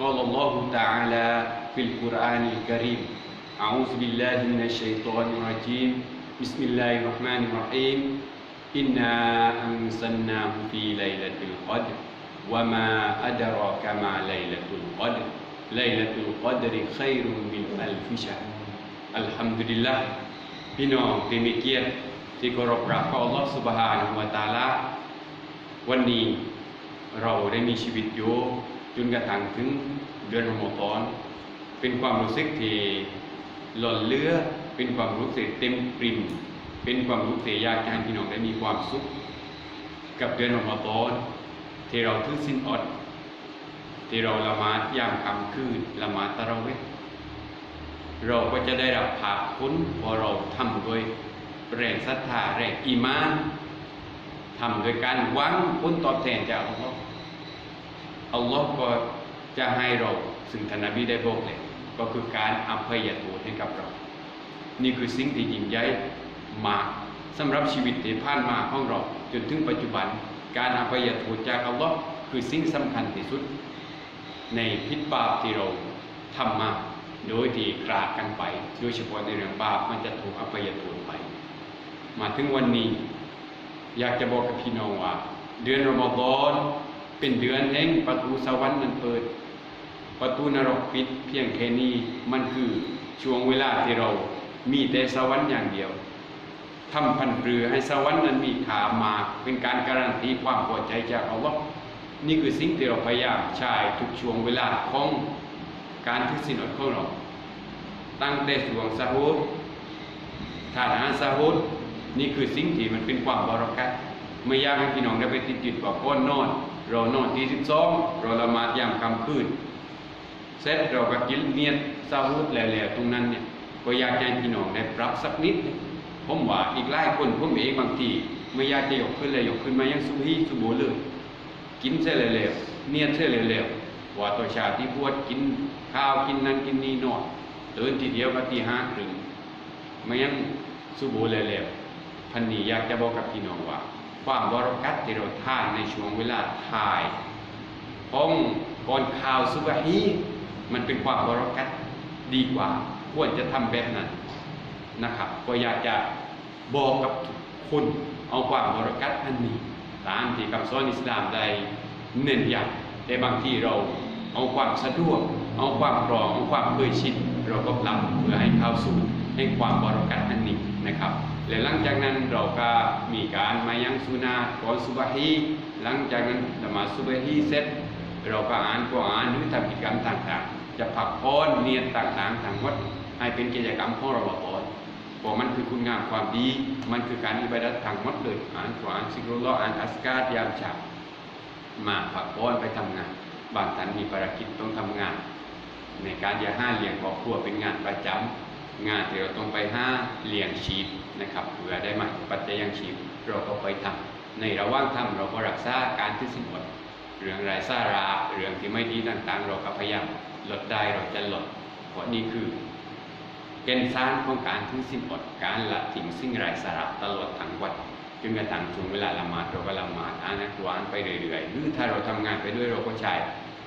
قال الله تعالى في القرآن الكريم أعوذ بالله من الشيطان الرجيم بسم الله الرحمن الرحيم إنا أنزلناه في ليلة القدر وما أدراك ما ليلة القدر ليلة القدر خير من ألف شهر الحمد لله พี่น้องที่มีเกียรติที่เคารพรักของอัลลอฮฺสุบฮานะฮูวะตะอาลา วันนี้เราได้มีชีวิตอยู่ จนกระทั่งถึงเดือนรอมฎอนเป็นความรู้สึกที่หล่อนเลือเป็นความรู้สึกเต็มปริมเป็นความรู้สึกอยากให้พี่น้องได้มีความสุข กับเดือนรอมฎอนที่เราถือสินอด ที่เราละหมาดยามค่ำคืนละหมาดตะเราะเวห์เราก็จะได้รับผาพ้นพอเราทำโดยแรงศรัทธาแรงอีมานทำโดยการหวังผลตอบแทนจากอัลลอฮ์ อัลลอฮ์ก็จะให้เราซึ่งท่านนบีได้บอกเลยก็คือการอภัยโทษให้กับเรา นี่คือสิ่งที่ยิ่งใหญ่มากสำหรับชีวิตที่ผ่านมาของเรา จนถึงปัจจุบัน การอภัยโทษจากอัลลอฮ์คือสิ่งสำคัญที่สุด ในพิษบาปที่เราทำมาโดยที่คลาดกันไป โดยเฉพาะในเรื่องบาปมันจะถูกอภัยโทษไป มาถึงวันนี้ อยากจะบอกกับพี่น้องว่า เดือนรอมฎอน เป็นเดือนแห่งประตูสวรรค์มันเปิด ประตูนรกปิดเพียงแค่นี้มันคือช่วงเวลาที่เรามีแต่สวรรค์อย่างเดียวทำพันเรือให้สวรรค์นั้นมีขามาเป็นการการันตีความพอใจจากอัลลอฮ์นี่คือสิ่งที่เราพยายามใช้ทุกช่วงเวลาของการทุสินอดของเราตั้งแต่ช่วงซาฮูดทานอาหารซาฮูดนี่คือสิ่งที่มันเป็นความบารักัต ไม่อยากให้พี่น้องได้ไปติดจิตว่าก้อนนอนเรานอนที่สิบสองเราละหมาดยามค่ำคืนเสร็จเราก็กินเนียนซาฮูดแล้วๆตรงนั้นเนี่ยก็อยากให้พี่น้องได้ปรับสักนิดผมว่าอีกหลายคนผมเองบางทีไม่อยากจะยกขึ้นเลยยกขึ้นมายังสุฮีสุโบเลย กินเส้นเร็วๆเนียนเส้นเร็วว่าตัวชาติที่ปวดกินข้าวกินนั่นกินนี่นอนตื่นทีเดียวก็ตีห้าครึ่งไม่ยังสุโบเร็วๆพันนี้อยากจะบอกกับพี่น้องว่า ความบริกัตที่เราทานในช่วงเวลาถ่ายองก่อนข่าวสุบฮีมันเป็นความบริกัตดีกว่า ควรจะทำแบบนั้นนะครับ ก็อยากจะบอกกับทุกคนเอาความบริกัตอันนี้ตามที่คำสอนอิสลามได้เน้นย้ำแต่บางทีเราเอาความสะดวก เอาความรองเอาความเคยชินเราก็ปรับเพื่อให้เข้าสู่ให้ความบริกัตอันนี้นะครับ และหลังจากนั้นเราก็มีการมายังสุนาก่อนสุบฮีหลังจากนั้นละมาสุบฮีเสร็จเราก็อ่านก็อ่านหรือทำกิจกรรมต่างๆ จะพักผ่อนเนียนต่างๆทั้งหมดให้เป็นกิจกรรมของเราก่อนเพราะมันคือคุณงามความดี มันคือการอิบาดัตทั้งหมดเลยอ่านกุรอานซิกรุลลออ่านอัสการยามเช้ามาพักผ่อนไปทำงาน บางท่านมีภารกิจต้องทำงาน ในการจะห้าเลี้ยงครอบครัวเป็นงานประจำ งานที่เราต้องไปห้าเลี้ยงชีพนะครับเพื่อได้มาปัจจัยยังชีพเราก็ไปทำในระหว่างทำเราก็รักษาการที่สินอดเรื่องไรสาระเรื่องที่ไม่ดีต่างๆ เราก็พยายามลดได้เราจะลดเพราะนี่คือเกณฑ์สร้างของการที่สินอดการละทิ้งสิ่งไร้สาระตลอดทั้งวันจนกระทั่งช่วงเวลาละหมาดเราก็ละหมาดอ่านอัลกุรอานไปเรื่อยๆหรือถ้าเราทำงานไปด้วยเราก็ใช้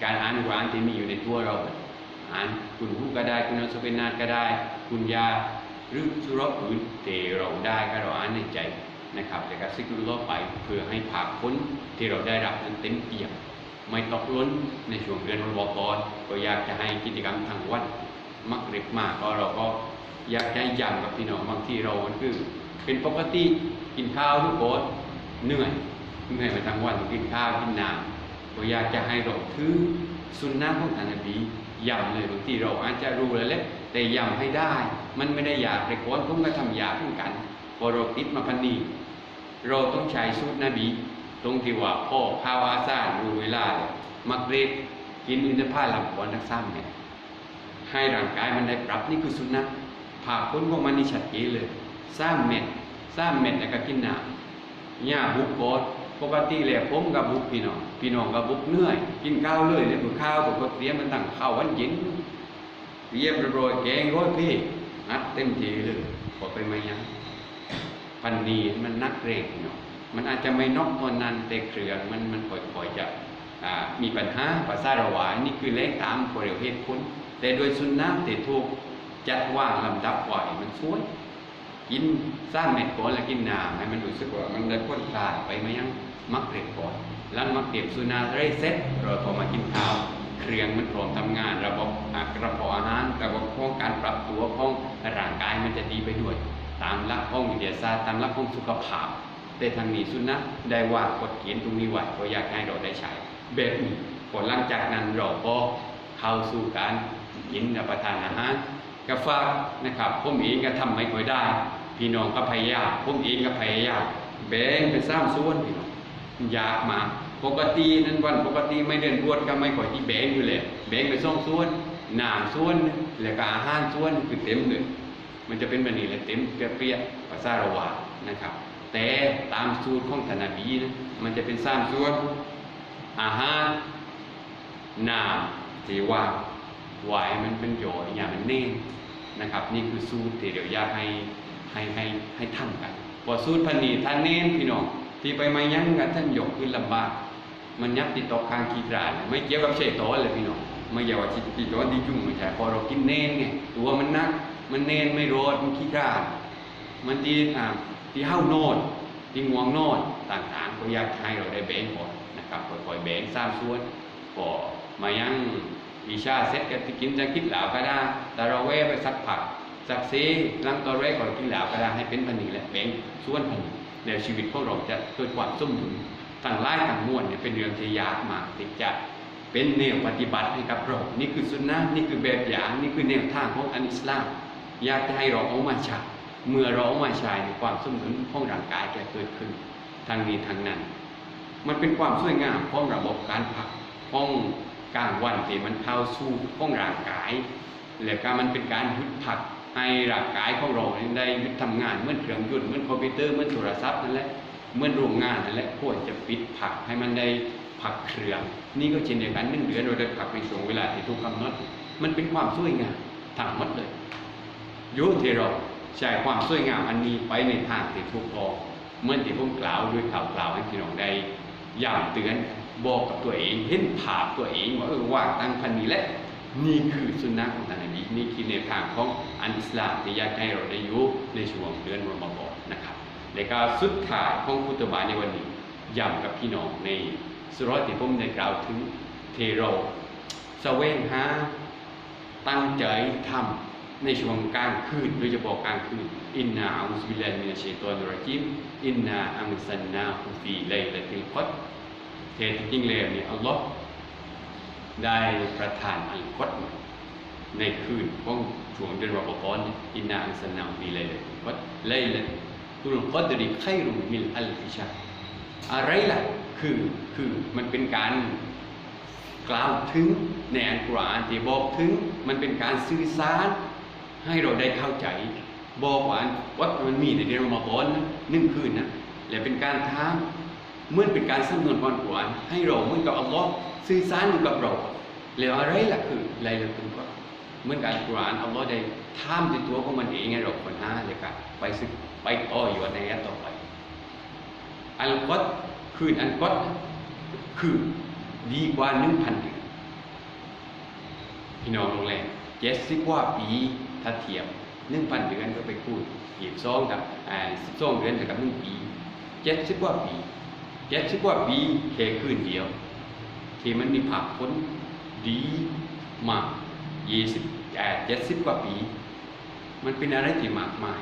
การอ่านอัลกุรอานที่มีอยู่ในตัวเราานคุณหูก็ได้คุณอัสเปนาตก็ได้ คุณยาหรือสุรบอื่นเทเราได้ก็เราอ่านในใจนะครับแต่ก็ซิกุลลอไปเพื่อให้ผ่าพ้นที่เราได้รับนั้นเต็มเปี่ยมไม่ตกล้นในช่วงเดือนรอมฎอนก็อยากจะให้กิจกรรมทางวัดมักเล็กมากก็เราก็อยากจะย้ำกับพี่น้องบางทีเรามันคือ เป็นปกติกินข้าวทุกคนเหนื่อยเหนื่อยมาทั้งวันกินข้าวกินน้ำก็อยากจะให้เราถือสุนนะของท่านนบี ย้ำเลยบางทีเราอาจจะรู้แล้วแหละแต่ย้ำให้ได้ มันไม่ได้อยากแต่ก่อนผมก็ทำยากเหมือนกัน พอเราติดมาพันนีเราต้องใช้สูตรนบี ตรงที่ว่าพ่อข้าวอาซานรู้เวลาเลยมักเรบกินอินทผลัมก่อนสักสามเม็ดให้ร่างกายมันได้ปรับนี่คือสุนนะผ่าพ้นของมันนี่ชัดเจนเลยสร้ามเม็ดสร้ามเม็ดแล้วก็กินน้ำย่าบุกโกด กติแล้วผมกับบุกพี่น้องพี่น้องกับบุกเหนื่อยกินข้าวเลยเลยคือข้าวปกติมันตั้งข้าววันเย็นเรียบร้อยแกงร้อยพี่อัดเต็มทีเลยพอไปมายังปันนีมันนักเรงเนาะมันอาจจะไม่นอกตอนนั้นแต่เครื่องมันมันค่อยๆจะมีปัญหาภาษาระหวายนี่คือเลขตามกฎเหตุผลแต่โดยสุนนะแต่ถูกจัดว่างลำดับไหวมันสวยกินสร้างเม็ดก่อนแล้วกินน้ำให้มันรู้สึกว่ามันได้พ้นคลายไปมยัง มักเร็กก่อนหลังมักเก็บสุนาได้เซ็ตเราพอมากินข้าว เครื่องมันพร้อมทำงาน ระบบอะกระเพาะอาหารระบบของการปรับตัวของร่างกายมันจะดีไปด้วย ตามหลักของวิทยาศาสตร์ตามหลักของสุขภาพ แต่ทางนี้สุนะได้ว่ากฎเกณฑ์ตรงนี้ไว้ก็อยากให้เราได้ใช้แบบนี้ผลหลังจากนั้นเราก็เข้าสู่การกินรับประทานอาหารกาแฟนะครับผมเองก็ทำไม่ค่อยได้ พี่น้องก็พยายามผมเองก็พยายามแบ่งเป็นสามส่วนพี่น้อง ยากมา ปกตินั้นวันปกติไม่เดินรวดก็ไม่ค่อยที่แบ่งอยู่เลยแบ่งเป็นสองส่วนหน้ำส่วนแล้วก็อาหารส่วนคือเต็มเลยมันจะเป็นแบบนี้แหละเต็มเปรี้ยๆภาษาระวานะครับ แต่ตามสูตรของธนาบีนะมันจะเป็นสามส่วนอาหารน้ำที่ว่าไหวมันเป็นโยอยอย่างมันเน่งนะครับ นี่คือสูตรที่เดี๋ยวอยากให้ให้ให้ให้ทำกันพอสูตรพันนีท่านเน้นพี่น้อง ที่ไปมายั้งกันท่านหยกขึ้นลำบากมันยับติดต่อคางคีกรานไม่เกี่ยวกับเชตอนเลยพี่น้องไม่เกี่ยวกับติดต่อที่ยุ่งไม่ใช่พอเรากินเน้นไงตัวมันนัก มันเน้นไม่รอดมันขี้กรานมันที่อ่าที่เห้าโนดที่งวงโนดต่างๆก็อยากให้เราได้แบ่งก่อนะครับค่อยๆแบ่งสร้างส่วนก็มายั้งวิชาเซ็ตกันที่กินจะคิดเหลาก็ได้แต่เราแวะไปสักผักสักซีหลังตอนแรกก่อนกินเหลาก็ได้ให้เป็นพันนีแหละแบ่งส่วนพันนีแล้วชีวิตของเราจะเกิดความสมดุลต่างไล่ต่างมวลเนี่ยเป็นเรื่องที่ยากมากที่จะเป็นแนวปฏิบัติให้กับเรานี่คือสุนนะนี่คือแบบอย่างนี่คือแนวทางของอันอิสลามอยากจะให้เราเอามาใช้เมื่อเราเอามาใช้ในความสมดุลของร่างกายจะเกิดขึ้นทางนี้ทางนั้น มันเป็นความสวยงามของระบบการพักของการวันที่มันเข้าสู่ของร่างกายและการมันเป็นการหยุดพัก ให้ร่างกายของเราได้หยุดทำงานเหมือนเครื่องยนต์เหมือนคอมพิวเตอร์เหมือนโทรศัพท์นั่นแหละเหมื่อนโรงงานนั่นแหละควรจะปิดผักให้มันได้ผักเครื่องนี่ก็เช่นเดียวกันหนึ่งเดือนเราได้ผักในช่วงเวลาที่ถูกกำหนดมันเป็นความสวยงามทั้งหมดเลยโยที่เราใช้ความสวยงามอันนี้ไปในทางที่ถูกพอเหมื่อนที่ผมกล่าวด้วยข่าวกล่าวให้พี่น้องได้ย้ำเตือนบอกกับตัวเองเห็นภาพตัวเองว่าเออว่าตั้งพันนี้แหละ นี่คือสุนนะของท่านนบีนี่คือแนทางของอันอิสลามที่อยากให้เราได้อยู่ในช่วงเดือนรอมฎอนนะครับและก็สุดท้ายของพุทธบาทในวันนี้ย้ำกับพี่น้องในสุรที่มได้กล่าวถึงเทโรแสวงหาตั้งใจทำในช่วงกลางคืนโดยเฉพาะกลางคืนอินนาอัลลอฮฺบิลลาฮิมินัชชัยตอนรจิมอินนาอัมซันนาฮุฟีไลลาติลกัดเทจริงแล้วเนี่ยอัลลอฮ์ ได้ประทานอัลกัดมาในคืนของช่วงเดือนรอมฎอนเนี่ยอินนาอัมซันาฮุฟีไลลาติลกัดไลลาตุลกอดริไครุมิลอัลฟิชาอะไรล่ะคือคือมันเป็นการกล่าวถึงในอัลกุรอานที่บอกถึงมันเป็นการสื่อสารให้เราได้เข้าใจ บอกว่าวัดมันมีในเดือนรอมฎอนนะหนึ่งคืนนะและเป็นการท้าเมื่อเป็นการสำนวนก่อนกุรอานให้เราเหมือนกับอัลลอฮ์ สื่อสารอยู่กับเราแล้วอะไรล่ะคืออะไรล่ะคือว่าเหมื่อนกับอัลกุรอานอัลลอฮ์ได้ท่ามในตัวของมันเองให้เราคนห้าเลยครับไปสึกไปต่ออยู่ในอันต่อไป อัลกัดคืนอัลกัดคือดีกว่าหนึ่งพันเดือนพี่น้องโรงแรมเจ็ดสิบกว่าปีถ้าเทียบหนึ่งพันเดือนก็ไปคูณอีกสองกับอ่าสิบสองเดือนเท่ากับหนึ่งปีเจ็ดสิบกว่าปีเจ็ดสิบกว่าปีแค่คืนเดียว ที่มันมีผักผลดีมากยี่สิบเจ็ดสิบกว่าปี มันเป็นอะไรที่มากมาย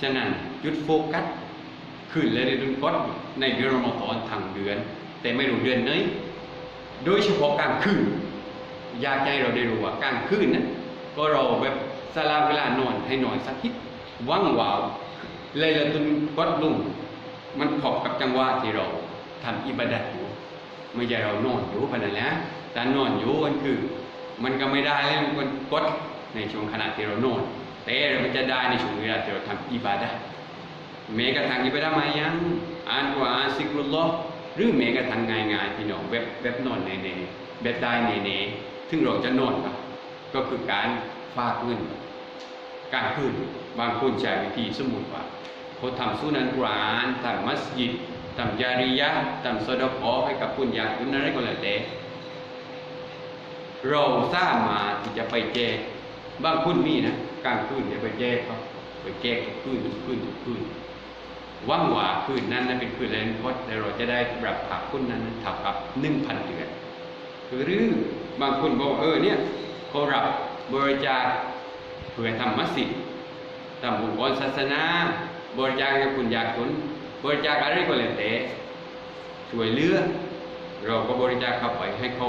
ฉะนั้นจุดโฟกัสขึ้นและเดือนก้อนในเดือนรอมฎอนทางเดือน แต่ไม่รู้เดือนไหนโดยเฉพาะกลางคืนอยากให้เราได้รู้ว่ากลางคืนนะก็เราแบบสลาเวลานอนให้นอนสักทิศว่างวาวเลยละตุนก้อนลุ่งมันขอบกับจังหวะที่เราทำอิบาดัดอยู่ ไม่ใช่เรานอนอยู่พนันนะแต่นอนอยู่มันคือ มันก็ไม่ได้เลยมันกดในช่วงขณะที่เรานอนแต่มันจะได้ในช่วงเวลาที่เราทำอิบาดะห์แม้กระทั่งอิบาดะห์มายังอ่านกุรอานซิกรุลลอหรือแม้กระทั่งง่ายๆพี่น้องแบบแบบนอนเนๆแบบได้เนๆถึงเราจะนอนก็ก็คือการฝากเงินการคืนบางคนใช้วิธีสมมุติว่าเขาทำสุนันกุรานทำมัสยิด ทำจาริยะห์ทำสดกอให้กับคุณยาคุณอะไรก็แล้วแต่เราสร้างมาที่จะไปแจกบางคุณมีนะกลางคืนจะไปแจกเขาไปแจกทุกคืนทุกคืนทุกคืนว่างหวาคืนนั้นนะเป็นคืนแรงพดแต่เราจะได้รับผักคุณนั้นเท่ากับหนึ่งพันเดือนหรือบางคนบอกเออเนี่ยเขารับบริจาคเพื่อทำมัสยิดทำองค์กรศาสนาบริจาคให้คุณยากจน บริจาคอะไรก็แล้วแต่ช่วยเหลือเราก็บริจาคเข้าไปให้เขา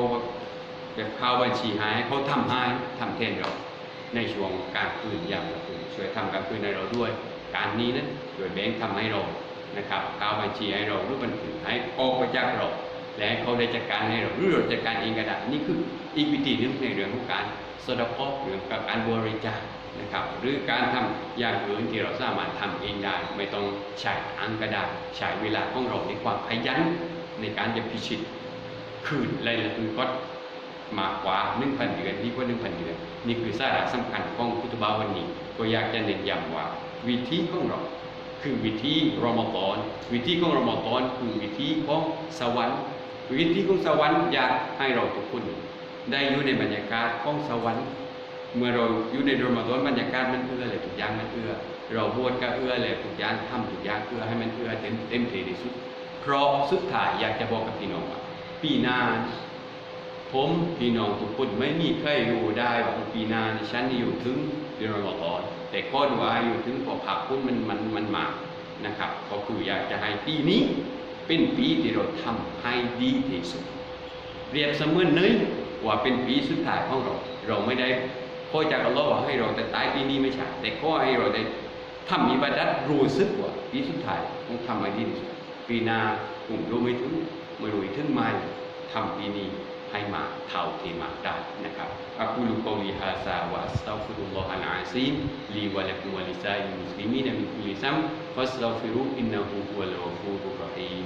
แบบเข้าบัญชีหายเขาทำให้ทำแทนเรา ในช่วงการคืนยามกลางคืนช่วยทำการคืนให้เราด้วย การนี้นั้นช่วยแบงค์ทำให้เรานะครับเข้าบัญชีให้เราหรือบัญชีให้ออกไปจากเราและให้เขาได้จัดการให้เราหรือเราจัดการเองก็ได้นี่คืออีกวิธีหนึงในเรื่องของการสดคราะห์เรื่องกับการบริจาค นะครับหรือการทำอย่างอื่นที่เราสามารถทำเองได้ ไม่ต้องใช้อังก็ได้ใช้เวลาของเราในความขยันในการจะพิชิตคืนรายละเอียดก็มากกว่า1,000เดือนดีกว่า1,000เดือน นี่คือสาระสำคัญของคุตบาวันนี้ ก็อยากจะเน้นย้ำว่า วิธีของเรา คือวิธีรมฎอนวิธีของรมฎอนคือวิธีของสวรรค์ วิธีของสวรรค์อยากให้เราทุกคนได้อยู่ในบรรยากาศของสวรรค์ เมื่อเราอยู่ในรอมฎอนบรรยากาศมันเอื้อเลยทุกอย่างมันเอื้อ เราบวชก็เอื้อเลยทุกอย่างทำทุกอย่างเอื้อให้มันเอื้อเต็มเต็มที่ที่สุด เพราะสุดท้ายอยากจะบอกกับพี่น้องว่าปีหน้าผมพี่น้องทุกคนไม่มีใครรู้ได้ว่าปีหน้านฉันอยู่ถึงเดือนรอมฎอนแต่ก็ดูว่าอยู่ถึงพอผักคุณมันมันมันมานะครับก็คืออยากจะให้ปีนี้เป็นปีที่เราทำให้ดีที่สุดเรียบเสมือนเนยว่าเป็นปีสุดท้ายของเรา เราไม่ได้ ขอจากอัลลอฮ์ว่าให้เราแต่ตายปีนี้ไม่ใช่แต่ขอให้เราได้ทำอิบาดัตรู้สึกว่าปีสุดท้ายต้องทำให้ดีที่สุดปีหน้าผมรู้ไม่ถึงไม่รู้ถึงไม่ทำปีนี้ให้มาเท่าที่มาได้นะครับอักูลุกอลีฮาซาวะสตัฟิรุลลอฮะอัลอาซีมลีวะลักุมวะลิซาอิมุสลิมีนมินคุลิซัมฟัสตัฟิรุอินนะฮูฮุวัลกอฟูรุรราะฮีม